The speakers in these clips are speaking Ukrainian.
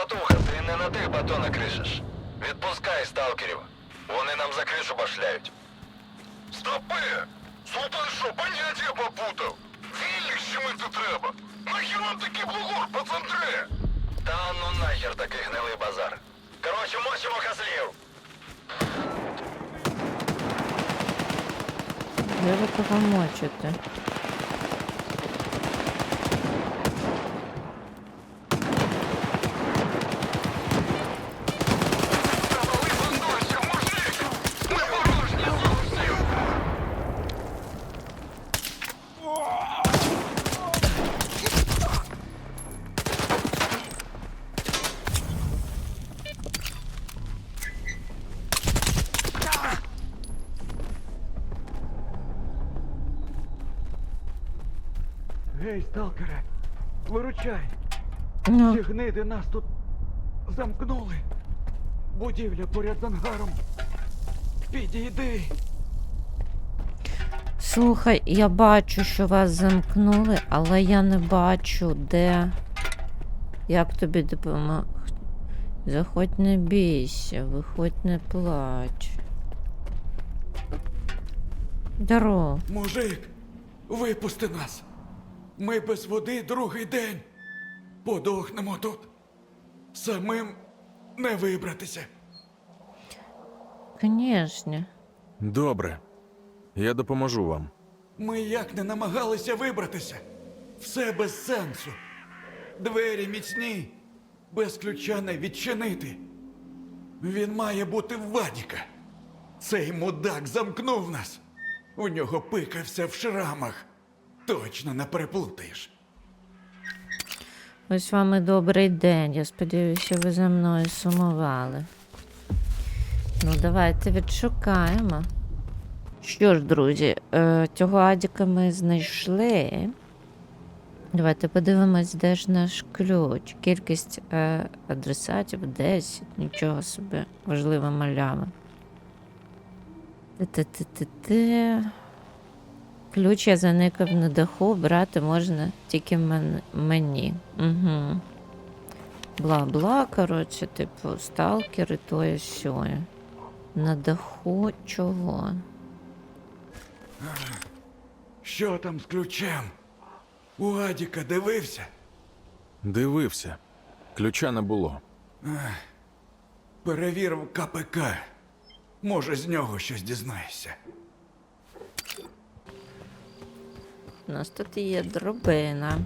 Братуха, ти не на тих батона кришиш. Відпускай сталкерів. Вони нам за кришу башляють. Стопи! Султан що, поняття попутав? Вілліщами тут треба. Нахер вам такий блогор по центрі? Та ну нахер такий гнилий базар. Коротше, мочимо козлів. Де ви кого мочите? Гей, сталкере, виручай! Ну, Ці гниди нас тут замкнули. Будівля поряд з ангаром. Підійди. слухай, я бачу, що вас замкнули, але я не бачу, де. Як тобі допомогти? Заходь не бійся, виходь не плач. Здорово. Мужик, випусти нас. Ми без води другий день. Подохнемо тут. Самим не вибратися. Конечно. Добре. Я допоможу вам. Ми як не намагалися вибратися. Все без сенсу. Двері міцні, без ключа не відчинити. Він має бути в Вадіка. Цей мудак замкнув нас. У нього пикався в шрамах. Точно не переплутаєш. Ось вам і добрий день. Я сподіваюся, ви за мною сумували. Ну, давайте відшукаємо. Що ж, друзі, е, цього Адіка ми знайшли. Давайте подивимось, де ж наш ключ. Кількість е, адресатів 10. Нічого собі. Важлива малява. Ти-ти-ти-ти-ти. Ключ я заникав на даху, брати можна тільки мен- мені. Угу. Бла-бла, коротше, типу, сталкери, то і сьоє. На даху чого? Що там з ключем? У Адіка дивився. Дивився. Ключа не було. Перевірив КПК. Може, з нього щось дізнаєшся. У нас тут є дробина.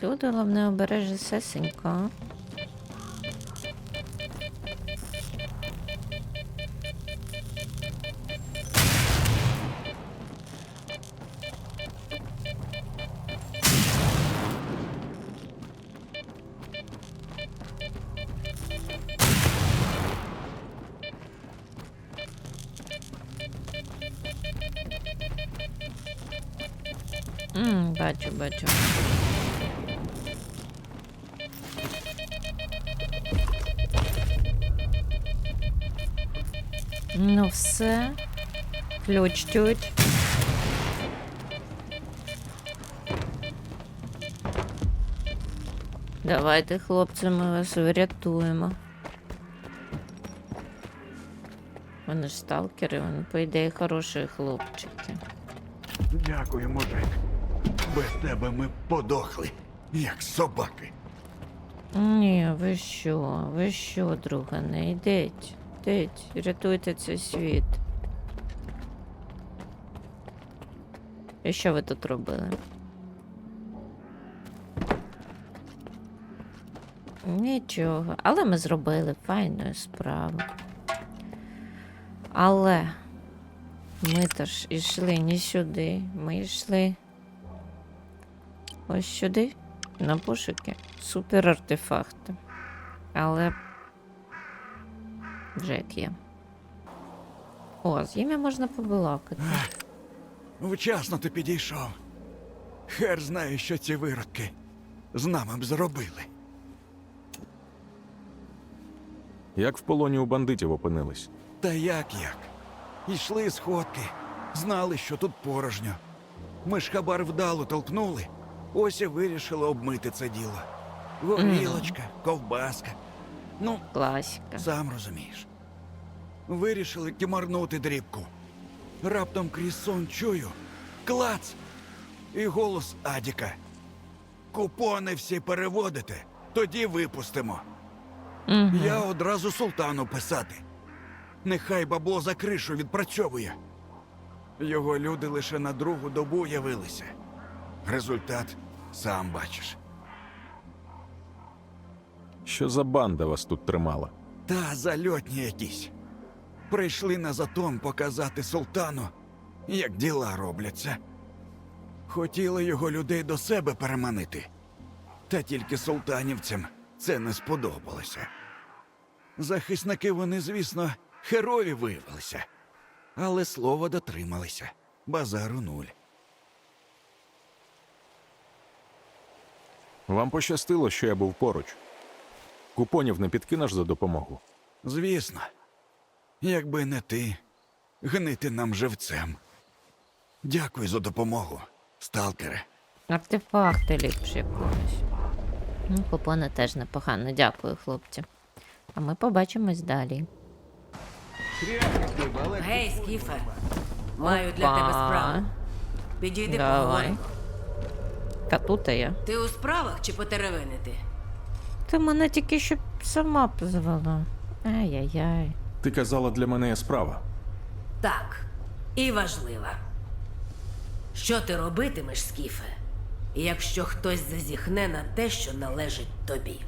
Тут головне обережи сесенька. Бачу, бачу. Ну все. Ключ тють. Давайте, хлопці, ми вас врятуємо. Вони ж сталкери, вони, по ідеї, хороші хлопчики. Дякую, мужик. Без тебе ми подохли, як собаки. Ні, ви що, ви що, друга, не йдіть. Йдіть, рятуйте цей світ. І що ви тут робили? Нічого, але ми зробили файну справу. Але ми то ж ішли не сюди, ми йшли ось сюди на пошуки супер артефакти. Але вже як є. О, з ними можна побалакати. Вчасно ти підійшов. Хер знає, що ці виродки з нами б зробили. Як в полоні у бандитів опинились? Та як як? Ішли сходки, Знали, що тут порожньо. Ми ж хабар вдало толкнули. Ось і вирішили обмити це діло. Горілочка, ковбаска. Ну, Класика. сам розумієш. Вирішили кімарнути дрібку. Раптом крізь сон чую. Клац! І голос Адіка. Купони всі переводите, тоді випустимо. Угу. Я одразу султану писати. Нехай бабло за кришу відпрацьовує. Його люди лише на другу добу явилися. Результат сам бачиш. Що за банда вас тут тримала? Та зальотні якісь. Прийшли на затон показати султану, як діла робляться. Хотіли його людей до себе переманити. Та тільки султанівцям це не сподобалося. Захисники вони, звісно, героїв виявилися, але слова дотрималися. Базару нуль. Вам пощастило, що я був поруч. Купонів не підкинеш за допомогу. Звісно, якби не ти, гнити нам живцем. Дякую за допомогу, сталкере. Артефакти ліпше якогось. Ну, купони теж непогано. Дякую, хлопці. А ми побачимось далі. Гей, Скіфе, маю для тебе справу. Підійди Давай. поговоримо. Та тут я. Ти у справах чи потеревенити? Ти мене тільки що сама позвала. Ай-яй-яй. Ти казала, для мене є справа. Так, і важлива. Що ти робитимеш, Скіфе, якщо хтось зазіхне на те, що належить тобі?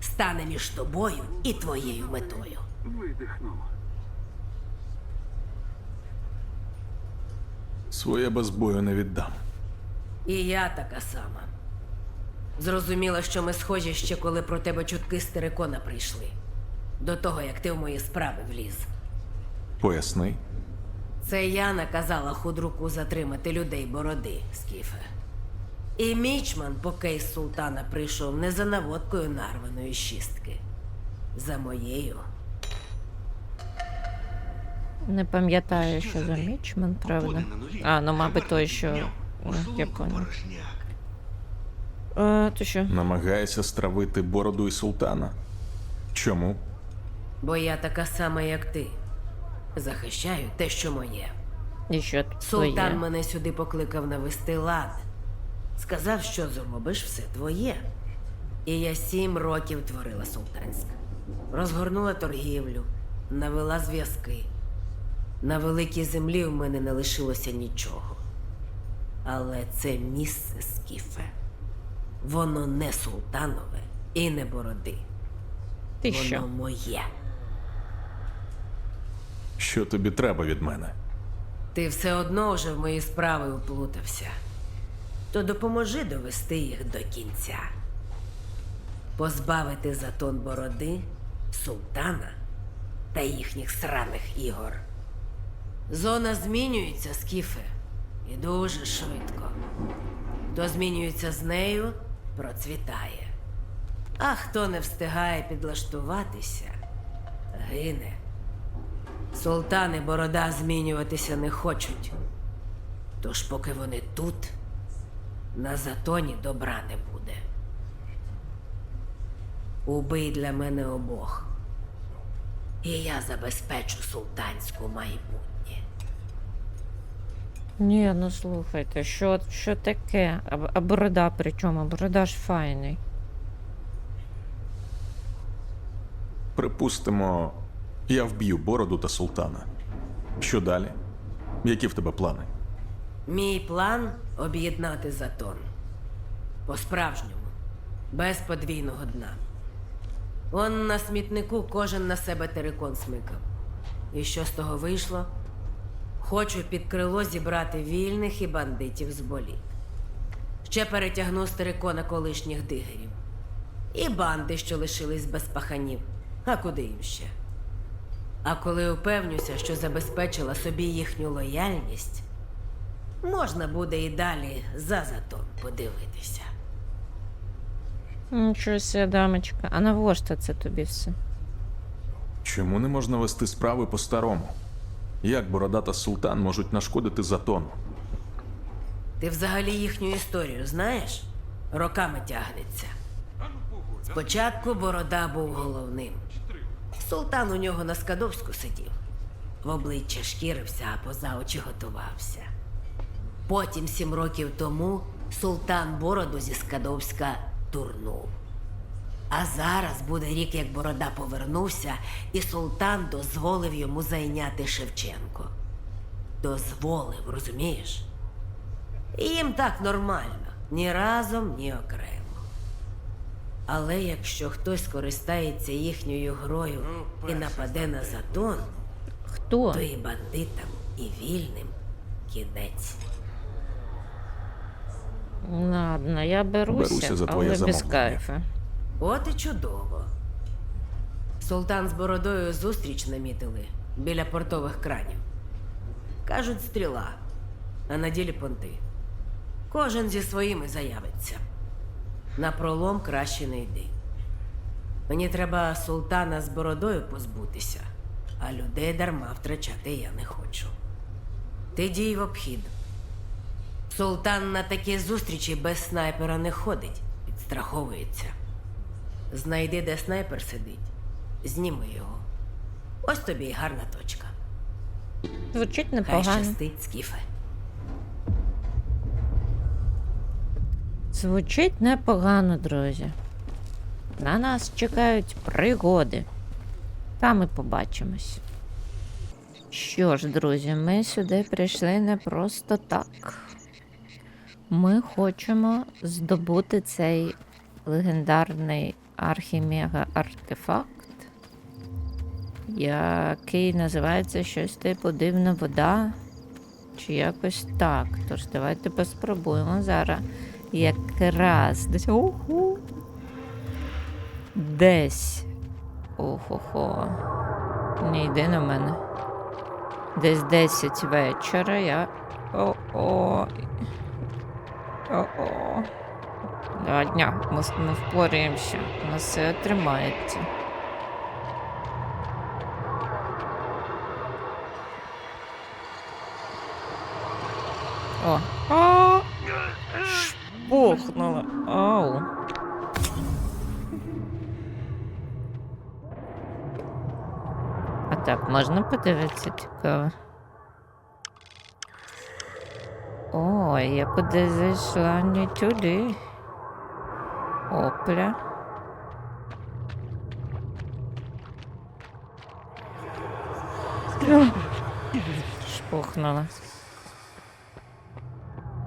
Стане між тобою і твоєю метою. Своє без бою не віддам. І я така сама. Зрозуміла, що ми схожі ще коли про тебе чутки з терикона прийшли. До того, як ти в мої справи вліз. Поясни. Це я наказала худруку затримати людей бороди, Скіфе. І мічман по кейс султана прийшов не за наводкою нарваної шістки, за моєю. Не пам'ятаю, що за мічман, правда. А, ну, мабуть, той, що. Я понял. А, то що? Намагаєшся стравити бороду і султана. Чому? Бо я така сама, як ти. Захищаю те, що моє. І що тут Султан твоє? мене сюди покликав навести лад. Сказав, що зробиш все твоє. І я сім років творила султанська. Розгорнула торгівлю, навела зв'язки. На великій землі в мене не лишилося нічого. Але це місце скіфе. Воно не султанове і не бороди. Ти Воно що? моє. Що тобі треба від мене? Ти все одно вже в мої справи уплутався. То допоможи довести їх до кінця. Позбавити затон бороди, султана та їхніх сраних ігор. Зона змінюється, Скіфе, і дуже швидко. Хто змінюється з нею, процвітає. А хто не встигає підлаштуватися, гине. Султани борода змінюватися не хочуть. Тож, поки вони тут, на затоні добра не буде. Убий для мене обох. І я забезпечу султанську майбутнє. Ні, ну слухайте, що, що таке? А, а борода при чому? Борода ж файний. Припустимо, я вб'ю бороду та султана. Що далі? Які в тебе плани? Мій план об'єднати затон. По-справжньому, без подвійного дна. Он на смітнику кожен на себе терикон смикав. І що з того вийшло? Хочу під крило зібрати вільних і бандитів з боліт. Ще перетягну з терикона колишніх дигерів. І банди, що лишились без паханів. А куди їм ще? А коли упевнюся, що забезпечила собі їхню лояльність, можна буде і далі за затон подивитися. Нічого себе, дамочка. А навошта це тобі все? Чому не можна вести справи по-старому? Як Борода та Султан можуть нашкодити Затону? Ти взагалі їхню історію знаєш? Роками тягнеться. Спочатку Борода був головним. Султан у нього на Скадовську сидів. В обличчя шкірився, а поза очі готувався. Потім, сім років тому, султан бороду зі Скадовська турнув. А зараз буде рік, як Борода повернувся, і султан дозволив йому зайняти Шевченко. Дозволив, розумієш? І їм так нормально, ні разом, ні окремо. Але якщо хтось користається їхньою грою і нападе на затон, Хто? то і бандитам, і вільним кінець. Ладно, я беруся, Беруся за твоє але без замовлення. кайфу. От і чудово. Султан з бородою зустріч намітили біля портових кранів. Кажуть, стріла, а на ділі понти. Кожен зі своїми заявиться. На пролом краще не йди. Мені треба султана з бородою позбутися, а людей дарма втрачати я не хочу. Ти дій в обхід. Султан на такі зустрічі без снайпера не ходить, підстраховується. Знайди, де снайпер сидить, зніми його. Ось тобі й гарна точка. Звучить Хай непогано. щастить, Скіфе. Звучить непогано, друзі. На нас чекають пригоди. Там і побачимось. Що ж, друзі, ми сюди прийшли не просто так. Ми хочемо здобути цей легендарний архімега-артефакт, який називається щось типу дивна вода. Чи якось так. Тож давайте поспробуємо зараз якраз десь. Уху. Десь. Охо-хо. Не йди на мене. Десь 10 вечора я. О-о. О-о. Ладня, ми, с- ми впораємося. У нас все тримається. О. А! Шпухнула. Ау. А так, можна подивитися цікаво. Ой, я куди зайшла не туди. Опля. Шпухнула.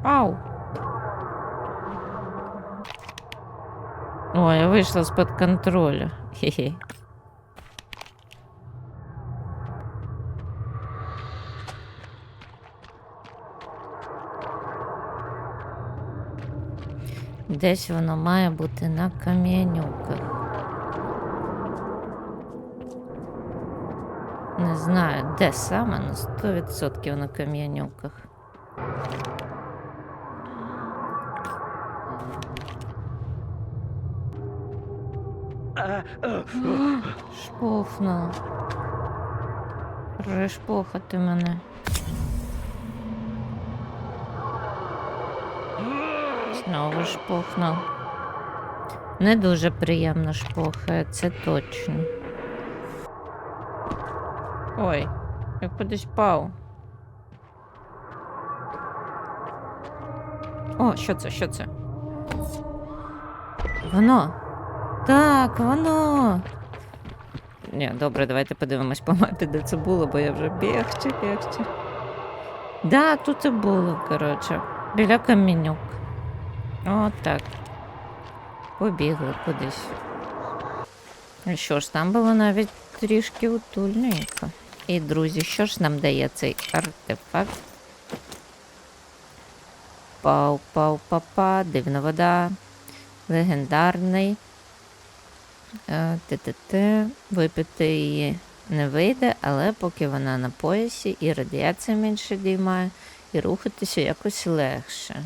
Ау. Ой, я вийшла з-під контролю. Хе-хе. Десь воно має бути на кам'янюках. Не знаю, де саме, але 100% на кам'янюках. Шпухнув. Пришпухати мене. Знову шпухнув. Не дуже приємно шпухає, це точно. Ой, я кудись впав. О, що це, що це? Воно. Так, воно. Ні, добре, давайте подивимось по мапі, де це було, бо я вже бігче, бігче. Да, тут і було, коротше. Біля камінюк. О, так. Побігли кудись. Ну що ж, там було навіть трішки утульненько. І, друзі, що ж нам дає цей артефакт? Пау, пау, папа, дивна вода. Легендарний. Е, Те-те-те. Випити її не вийде, але поки вона на поясі, і радіація менше діймає, і рухатися якось легше.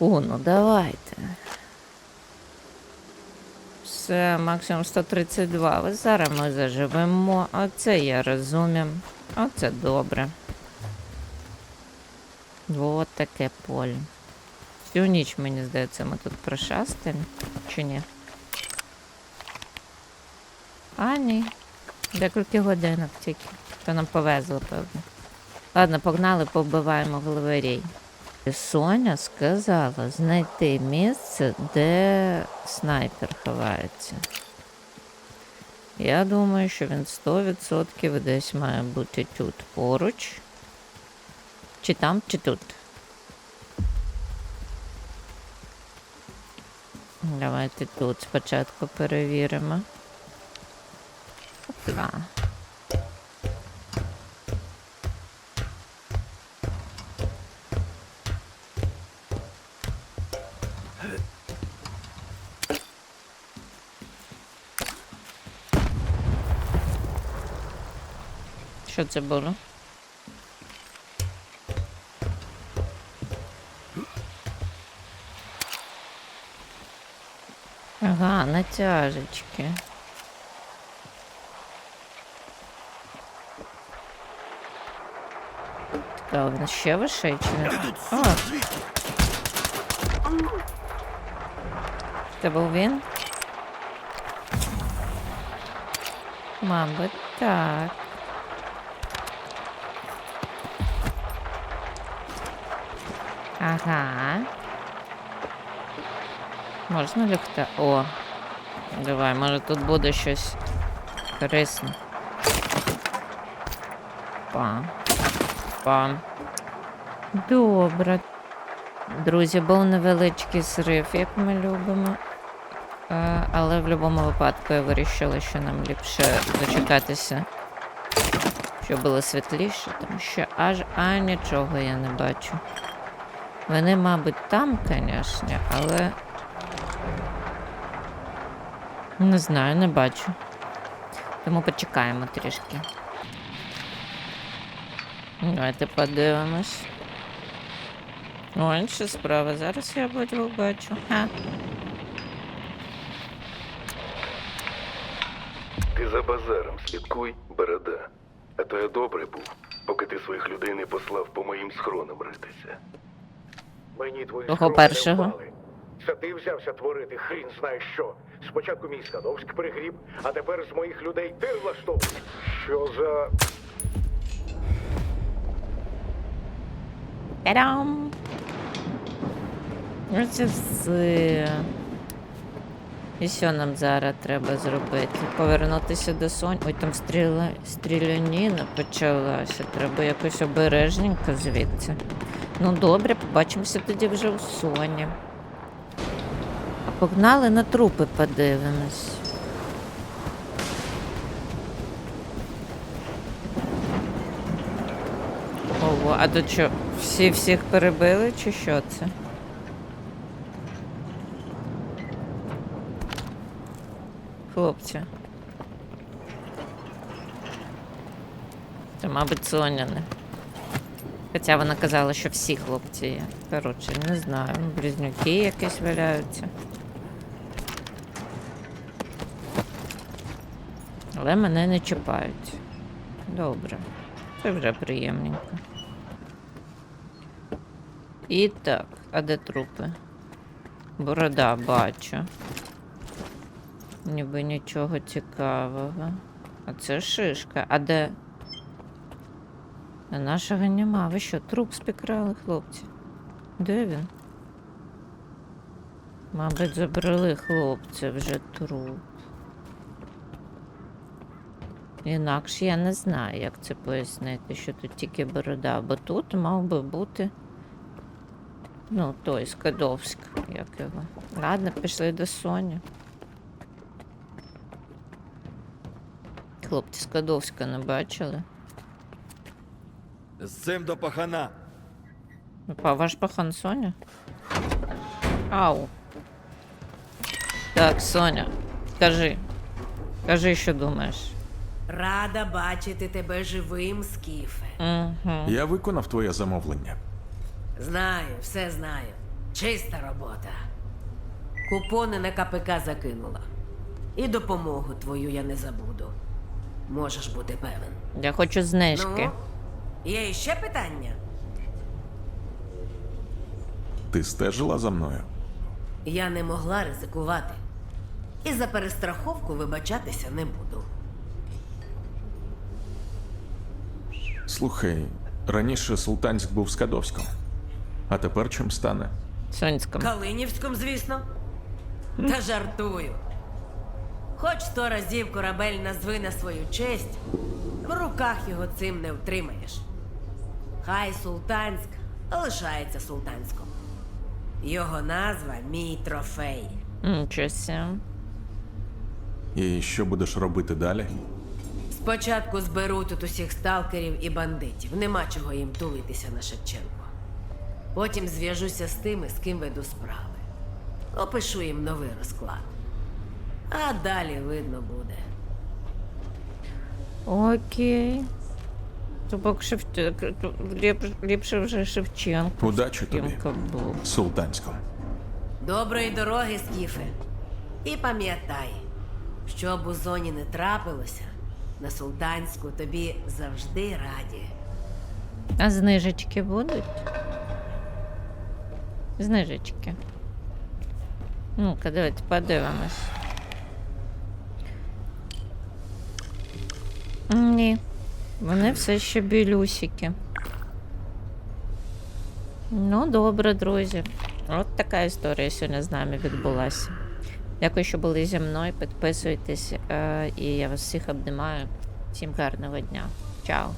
О, ну давайте. Все, максимум 132. Ось Зараз ми заживемо. Оце я розумію. Оце добре. Вот таке поле. Всю ніч, мені здається, ми тут прошастаємо. Чи ні? А, ні. Декілька годинок тільки. То нам повезло, певно. Ладно, погнали, повбиваємо главарей. Соня сказала знайти місце, де снайпер ховається. Я думаю, що він 100% десь має бути тут поруч. Чи там, чи тут. Давайте тут спочатку перевіримо. Опа. Що це було? Ага, натяжечки. Так, він ще вище чи не? А. Це був він? Мабуть, так. Ага. Можна лягти? О. Давай, може тут буде щось корисне. Па. Па. Добре. Друзі, був невеличкий зрив, як ми любимо. Е, але в будь-якому випадку я вирішила, що нам ліпше дочекатися, щоб було світліше, тому що аж а нічого я не бачу. Вони, мабуть, там, звісно, але. Не знаю, не бачу. Тому почекаємо трішки. Давайте подивимось. О, інша справа. Зараз я будь бачу. Ха. Ти за базаром слідкуй, Береда. А то я добрий був, поки ти своїх людей не послав по моїм схронам ритися. Мені твої Того першого. впали. Це ти взявся творити хрін знає що. Спочатку мій Скадовськ пригріб, а тепер з моїх людей ти влаштовуєш. Що за... Та-дам! Оце все. І що нам зараз треба зробити? Повернутися до Сонь. Ой, там стріла... стріляніна почалася. Треба якось обережненько звідси. Ну добре, побачимося тоді вже у Соні. А погнали на трупи подивимось. Ого, а тут що, всі всіх перебили, чи що це? Хлопці. Це, мабуть, Соняни. Хоча вона казала, що всі хлопці є. Коротше, не знаю. Близнюки якісь валяються. Але мене не чіпають. Добре. Це вже приємненько. І так, а де трупи? Борода бачу. Ніби нічого цікавого. А це шишка. А де? А нашого нема. Ви що, труп спікрали, хлопці? Де він? Мабуть, забрали хлопці вже труп. Інакше я не знаю, як це пояснити, що тут тільки борода, бо тут мав би бути. Ну, той Скадовськ, як його. Ладно, пішли до Соні. Хлопці Скадовська не бачили. З цим до пахана. Опа, ваш пахан Соня? Ау. Так, Соня, кажи. Кажи, що думаєш. Рада бачити тебе живим, Скіфе. Угу. Я виконав твоє замовлення. Знаю, все знаю. Чиста робота. Купони на КПК закинула. І допомогу твою я не забуду. Можеш бути певен. Я хочу знижки. Ну, є іще питання? Ти стежила за мною? Я не могла ризикувати. І за перестраховку вибачатися не буду. Слухай, раніше Султанськ був Скадовськом. А тепер чим стане? Сонськом. Калинівськом, звісно. Та жартую. Хоч сто разів корабель назви на свою честь, в руках його цим не втримаєш. Хай Султанськ лишається султанськом. Його назва мій трофей. Нічого. І що будеш робити далі? Спочатку зберу тут усіх сталкерів і бандитів. Нема чого їм тулитися на Шевченко. Потім зв'яжуся з тими, з ким веду справи. Опишу їм новий розклад. А далі видно буде. Окей. Тобто Шев... ліп... ліпше вже Шевченко. Удачі тобі. Був. Султанськом. Доброї дороги, Скіфе. І пам'ятай, що б у зоні не трапилося, на султанську тобі завжди раді. А знижечки будуть? Знижечки. Ну-ка, давайте подивимось. Ні. Вони все ще білюсики. Ну, добре, друзі. От така історія сьогодні з нами відбулася. Дякую, що були зі мною. Підписуйтесь, е, і я вас всіх обнимаю. Всім гарного дня. Чао.